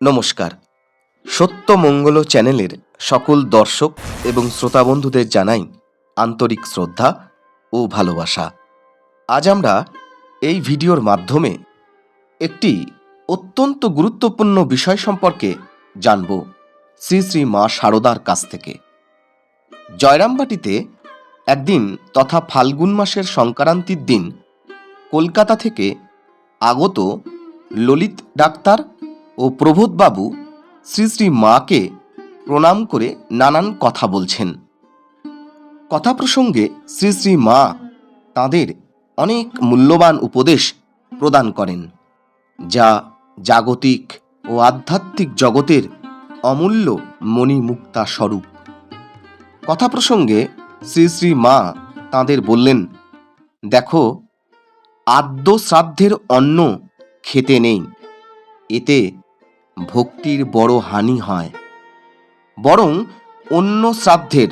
নমস্কার। সত্য মঙ্গল চ্যানেলের সকল দর্শক এবং শ্রোতা বন্ধুদের জানাই আন্তরিক শ্রদ্ধা ও ভালোবাসা। আজ আমরা এই ভিডিওর মাধ্যমে একটি অত্যন্ত গুরুত্বপূর্ণ বিষয় সম্পর্কে জানব শ্রী শ্রী মা শারদার কাছ থেকে। জয়রামবাটিতে একদিন তথা ফাল্গুন মাসের সংক্রান্তির দিন কলকাতা থেকে আগত ললিত ডাক্তার ও প্রবোধবাবু শ্রী শ্রী মাকে প্রণাম করে নানান কথা বলছেন। কথা প্রসঙ্গে শ্রী শ্রী মা তাদের অনেক মূল্যবান উপদেশ প্রদান করেন, যা জাগতিক ও আধ্যাত্মিক জগতের অমূল্য মণিমুক্তা স্বরূপ। কথা প্রসঙ্গে শ্রী শ্রী মা তাদের বললেন, দেখো আদ্য শ্রাদ্ধের অন্ন খেতে নেই, এতে ভক্তির বড় হানি হয়। বরং অন্য শ্রাদ্ধের,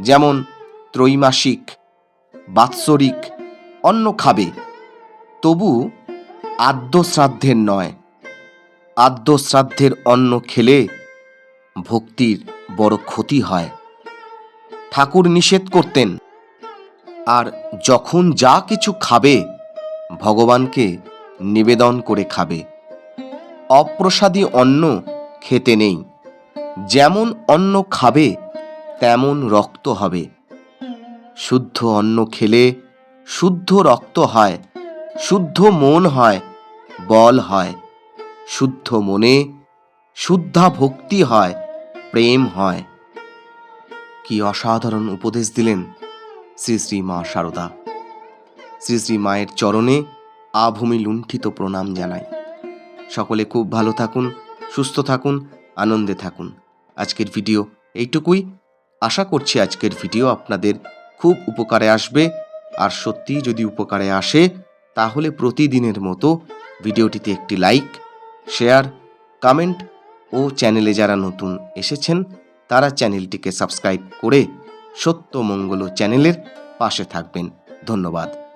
যেমন ত্রৈমাসিক, বাৎসরিক, অন্ন খাবে, তবু আদ্য শ্রাদ্ধের নয়। আদ্য শ্রাদ্ধের অন্ন খেলে ভক্তির বড় ক্ষতি হয়। ঠাকুর নিষেধ করতেন, আর যখন যা কিছু খাবে, ভগবানকে নিবেদন করে খাবে। অপ্রসাদী অন্ন খেতে নেই। যেমন অন্ন খাবে, তেমন রক্ত হবে। শুদ্ধ অন্ন খেলে শুদ্ধ রক্ত হয়, শুদ্ধ মন হয়, বল হয়। শুদ্ধ মনে শুদ্ধা ভক্তি হয়, প্রেম হয়। কি অসাধারণ উপদেশ দিলেন শ্রী শ্রী মা শারদা শ্রী শ্রী মায়ের চরণে আভূমি লুণ্ঠিত প্রণাম জানাই। সকলে খুব ভালো থাকুন, সুস্থ থাকুন, আনন্দে থাকুন। আজকের ভিডিও এইটুকুই। আশা করছি আজকের ভিডিও আপনাদের খুব উপকারে আসবে। আর সত্যিই যদি উপকারে আসে, তাহলে প্রতিদিনের মতো ভিডিওটিতে একটি লাইক, শেয়ার, কমেন্ট ও চ্যানেলে যারা নতুন এসেছেন, তারা চ্যানেলটিকে সাবস্ক্রাইব করে সত্য মঙ্গল চ্যানেলের পাশে থাকবেন। ধন্যবাদ।